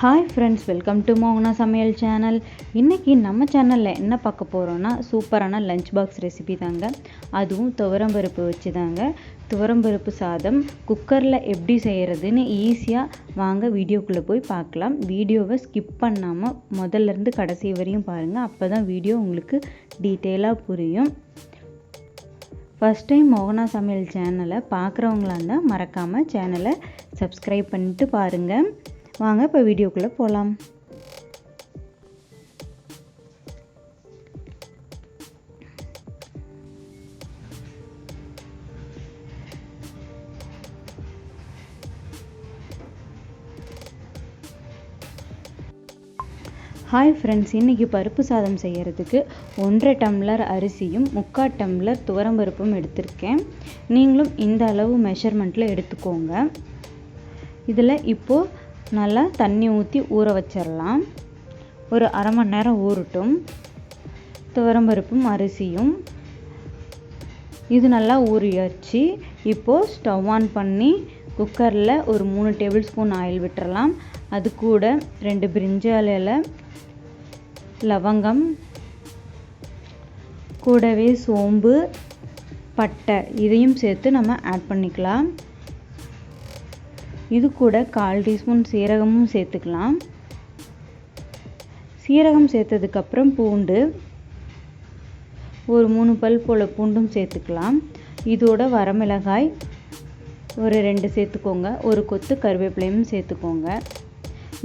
Hi friends welcome to மோகனா சமையல் channel இன்றைக்கி நம்ம சேனலில் என்ன பார்க்க போகிறோன்னா சூப்பரான லஞ்ச் பாக்ஸ் ரெசிபி தாங்க. அதுவும் துவரம்பருப்பு வச்சு தாங்க. துவரம்பருப்பு சாதம் குக்கரில் எப்படி செய்கிறதுன்னு ஈஸியாக வாங்க வீடியோக்குள்ளே போய் பார்க்கலாம். வீடியோவை ஸ்கிப் பண்ணாமல் முதல்லேருந்து கடைசி வரையும் பாருங்கள் அப்போ தான் வீடியோ உங்களுக்கு டீட்டெயிலாக புரியும். ஃபஸ்ட் டைம் மோகனா சமையல் சேனலை பார்க்குறவங்களா இருந்தால் மறக்காமல் சேனலை சப்ஸ்கிரைப் பண்ணிட்டு பாருங்கள் வாங்க இப்போ வீடியோக்குள்ளே போகலாம் ஹாய் ஃப்ரெண்ட்ஸ் இன்றைக்கி பருப்பு சாதம் செய்கிறதுக்கு ஒன்றரை டம்ளர் அரிசியும் முக்கால் டம்ளர் துவரம்பருப்பும் எடுத்திருக்கேன். நீங்களும் இந்த அளவு மெஷர்மெண்ட்டில் எடுத்துக்கோங்க. இதில் இப்போது நல்லா தண்ணி ஊற்றி ஊற வச்சிடலாம் ஒரு அரை மணி நேரம் ஊறட்டும். துவரம்பருப்பும் அரிசியும். இது நல்லா ஊறியாச்சு. இப்போது ஸ்டவ் ஆன் பண்ணி குக்கரில் ஒரு மூணு டேபிள் ஸ்பூன் ஆயில் விட்டுறலாம். அது கூட ரெண்டு பிரிஞ்சால் இலை லவங்கம் கூடவே சோம்பு பட்டை இதையும் சேர்த்து நம்ம ஆட் பண்ணிக்கலாம். இது கூட கால் டீஸ்பூன் சீரகமும் சேர்த்துக்கலாம். சீரகம் சேர்த்ததுக்கப்புறம் பூண்டு ஒரு மூணு பல் போல் பூண்டும் சேர்த்துக்கலாம். இதோட வரமிளகாய் ஒரு ரெண்டு சேர்த்துக்கோங்க. ஒரு கொத்து கருவேப்பிலையும் சேர்த்துக்கோங்க.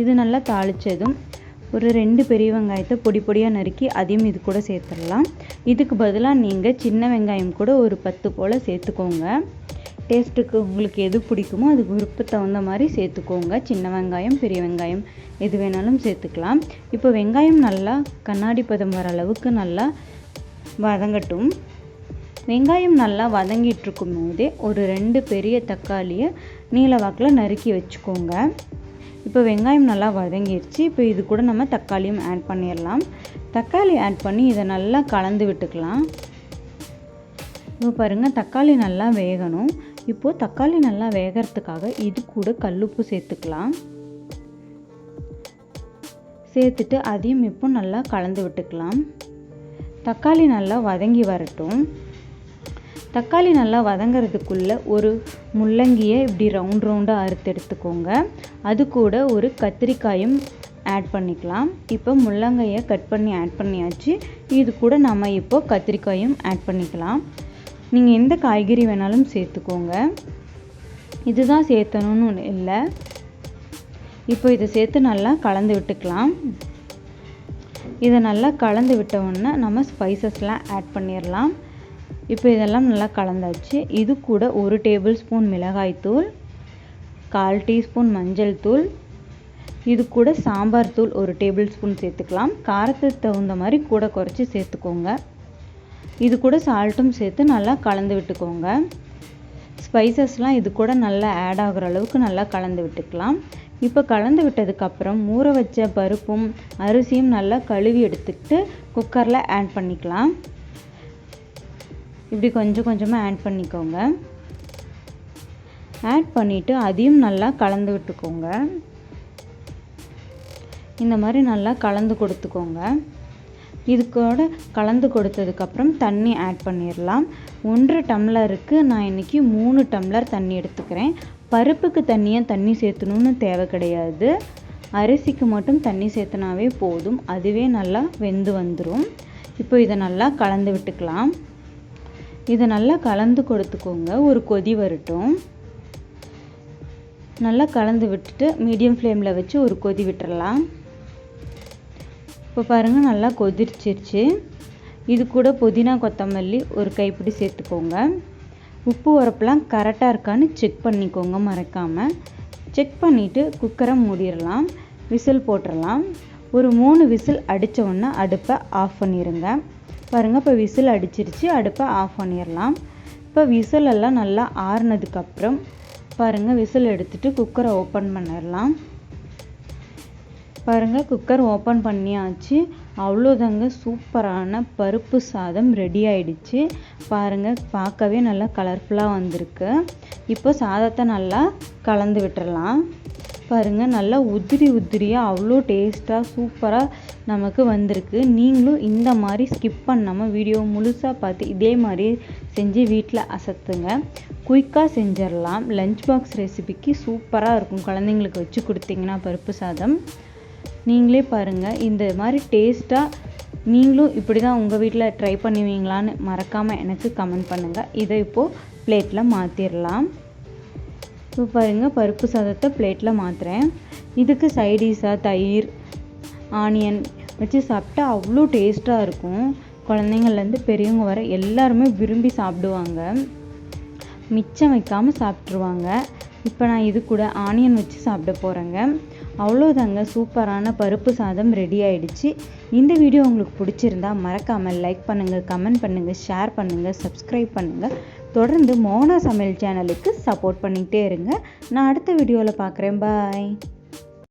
இது நல்லா தாளித்ததும் ஒரு ரெண்டு பெரிய வெங்காயத்தை பொடி பொடியாக நறுக்கி அதையும் இது கூட சேர்த்துடலாம். இதுக்கு பதிலாக நீங்கள் சின்ன வெங்காயம் கூட ஒரு பத்து போல் சேர்த்துக்கோங்க. டேஸ்ட்டுக்கு உங்களுக்கு எது பிடிக்குமோ அது விருப்ப தகுந்த மாதிரி சேர்த்துக்கோங்க. சின்ன வெங்காயம் பெரிய வெங்காயம் எது வேணாலும் சேர்த்துக்கலாம். இப்போ வெங்காயம் நல்லா கண்ணாடி பதம் வர அளவுக்கு நல்லா வதங்கட்டும். வெங்காயம் நல்லா வதங்கிட்டு இருக்கும் போதே ஒரு ரெண்டு பெரிய தக்காளியை நீல வாக்கில் நறுக்கி வச்சுக்கோங்க. இப்போ வெங்காயம் நல்லா வதங்கிடுச்சு இப்போ இது கூட நம்ம தக்காளியும் ஆட் பண்ணிடலாம். தக்காளி ஆட் பண்ணி இதை நல்லா கலந்து விட்டுக்கலாம். இப்போ பாருங்கள் தக்காளி நல்லா வேகணும். இப்போது தக்காளி நல்லா வேகிறதுக்காக இது கூட கல்லுப்பு சேர்த்துக்கலாம். சேர்த்துட்டு அதையும் இப்போ நல்லா கலந்து விட்டுக்கலாம். தக்காளி நல்லா வதங்கி வரட்டும். தக்காளி நல்லா வதங்கிறதுக்குள்ளே ஒரு முள்ளங்கியை இப்படி ரவுண்ட் ரவுண்டாக அறுத்து எடுத்துக்கோங்க. அது கூட ஒரு கத்திரிக்காயும் ஆட் பண்ணிக்கலாம். இப்போ முள்ளங்கையை கட் பண்ணி ஆட் பண்ணியாச்சு. இது கூட நம்ம இப்போ கத்திரிக்காயும் ஆட் பண்ணிக்கலாம். நீங்கள் எந்த காய்கறி வேணாலும் சேர்த்துக்கோங்க. இதுதான் சேர்த்தணும்னு இல்லை. இப்போ இதை சேர்த்து நல்லா கலந்து விட்டுக்கலாம். இதை நல்லா கலந்து விட்ட உடனே நம்ம ஸ்பைசஸ்லாம் ஆட் பண்ணிடலாம் இப்போ இதெல்லாம் நல்லா கலந்தாச்சு. இது கூட ஒரு டேபிள் ஸ்பூன் மிளகாய்த்தூள் கால் டீஸ்பூன் மஞ்சள் தூள் இது கூட சாம்பார் தூள் ஒரு டேபிள் ஸ்பூன் சேர்த்துக்கலாம். காரத்துக்கு தகுந்த மாதிரி கூட குறைச்சி சேர்த்துக்கோங்க. இது கூட சால்ட்டும் சேர்த்து நல்லா கலந்து விட்டுக்கோங்க. ஸ்பைசஸ்லாம் இது கூட நல்லா ஆட் ஆகுற அளவுக்கு நல்லா கலந்து விட்டுக்கலாம். இப்போ கலந்து விட்டதுக்கப்புறம் ஊற வச்ச பருப்பும் அரிசியும் நல்லா கழுவி எடுத்துக்கிட்டு குக்கரில் ஆட் பண்ணிக்கலாம். இப்படி கொஞ்சம் கொஞ்சமாக ஆட் பண்ணிக்கோங்க. ஆட் பண்ணிவிட்டு அதையும் நல்லா கலந்து விட்டுக்கோங்க. இந்த மாதிரி நல்லா கலந்து கொடுத்துக்கோங்க. இது கூட கலந்து கொடுத்ததுக்கப்புறம் தண்ணி ஆட் பண்ணிடலாம் ஒன்றரை டம்ளருக்கு நான் இன்றைக்கி மூணு டம்ளர் தண்ணி எடுத்துக்கிறேன். பருப்புக்கு தண்ணியாக தண்ணி சேர்த்தணுன்னு தேவை கிடையாது. அரிசிக்கு மட்டும் தண்ணி சேர்த்துனாவே போதும். அதுவே நல்லா வெந்து வந்துடும் இப்போ இதை நல்லா கலந்து விட்டுக்கலாம். இதை நல்லா கலந்து கொடுத்துக்கோங்க. ஒரு கொதி வரட்டும். நல்லா கலந்து விட்டுட்டு மீடியம் ஃப்ளேமில் வச்சு ஒரு கொதி விட்டுறலாம். இப்போ பாருங்கள் நல்லா கொதிச்சிருச்சு இது கூட புதினா கொத்தமல்லி ஒரு கைப்பிடி சேர்த்துக்கோங்க. உப்பு உரப்புலாம் கரெக்டாக இருக்கான்னு செக் பண்ணிக்கோங்க மறக்காமல் செக் பண்ணிவிட்டு குக்கரை மூடிடலாம் விசில் போட்டுடலாம் ஒரு மூணு விசில் அடித்தோடனே அடுப்பை ஆஃப் பண்ணிடுங்க பாருங்கள் இப்போ விசில் அடிச்சிருச்சு அடுப்பை ஆஃப் பண்ணிடலாம் இப்போ விசிலெல்லாம் நல்லா ஆறுனதுக்கப்புறம் பாருங்கள் விசில் எடுத்துகிட்டு குக்கரை ஓப்பன் பண்ணிடலாம் பாருங்கள் குக்கர் ஓப்பன் பண்ணியாச்சு. அவ்வளோதாங்க சூப்பரான பருப்பு சாதம் ரெடி ஆயிடுச்சு. பாருங்கள் பார்க்கவே நல்லா கலர்ஃபுல்லாக வந்திருக்கு. இப்போ சாதத்தை நல்லா கலந்து விட்டுறலாம். பாருங்கள் நல்லா உதிரி உதிரியாக அவ்வளோ டேஸ்ட்டாக சூப்பராக நமக்கு வந்திருக்கு. நீங்களும் இந்த மாதிரி ஸ்கிப் பண்ணாமல் வீடியோ முழுசாக பார்த்து இதே மாதிரி செஞ்சு வீட்டில் அசத்துங்க. குயிக்காக செஞ்சிடலாம். லஞ்ச் பாக்ஸ் ரெசிபிக்கு சூப்பராக இருக்கும். குழந்தைங்களுக்கு வச்சு கொடுத்தீங்கன்னா பருப்பு சாதம். நீங்களே பாருங்கள் இந்த மாதிரி டேஸ்ட்டாக நீங்களும் இப்படி தான் உங்கள் வீட்டில் ட்ரை பண்ணுவீங்களான்னு மறக்காமல் எனக்கு கமெண்ட் பண்ணுங்கள் இதை இப்போது பிளேட்டில் மாற்றிடலாம் இப்போ பாருங்கள் பருப்பு சாதத்தை பிளேட்டில் மாற்றுறேன் இதுக்கு சைடிஷாக தயிர் ஆனியன் வச்சு சாப்பிட்டா அவ்வளோ டேஸ்ட்டாக இருக்கும். குழந்தைங்கள்லேருந்து பெரியவங்க வர எல்லாருமே விரும்பி சாப்பிடுவாங்க. மிச்சம் வைக்காமல் சாப்பிட்ருவாங்க இப்போ நான் இது கூட ஆனியன் வச்சு சாப்பிட போகிறேங்க அவ்வளோதாங்க சூப்பரான பருப்பு சாதம் ரெடி ஆயிடுச்சு. இந்த வீடியோ உங்களுக்கு பிடிச்சிருந்தா மறக்காமல் லைக் பண்ணுங்கள் கமெண்ட் பண்ணுங்கள் ஷேர் பண்ணுங்கள் சப்ஸ்கிரைப் பண்ணுங்கள் தொடர்ந்து மோனா சமையல் சேனலுக்கு சப்போர்ட் பண்ணிகிட்டே இருங்க. நான் அடுத்த வீடியோவில் பார்க்குறேன். பாய்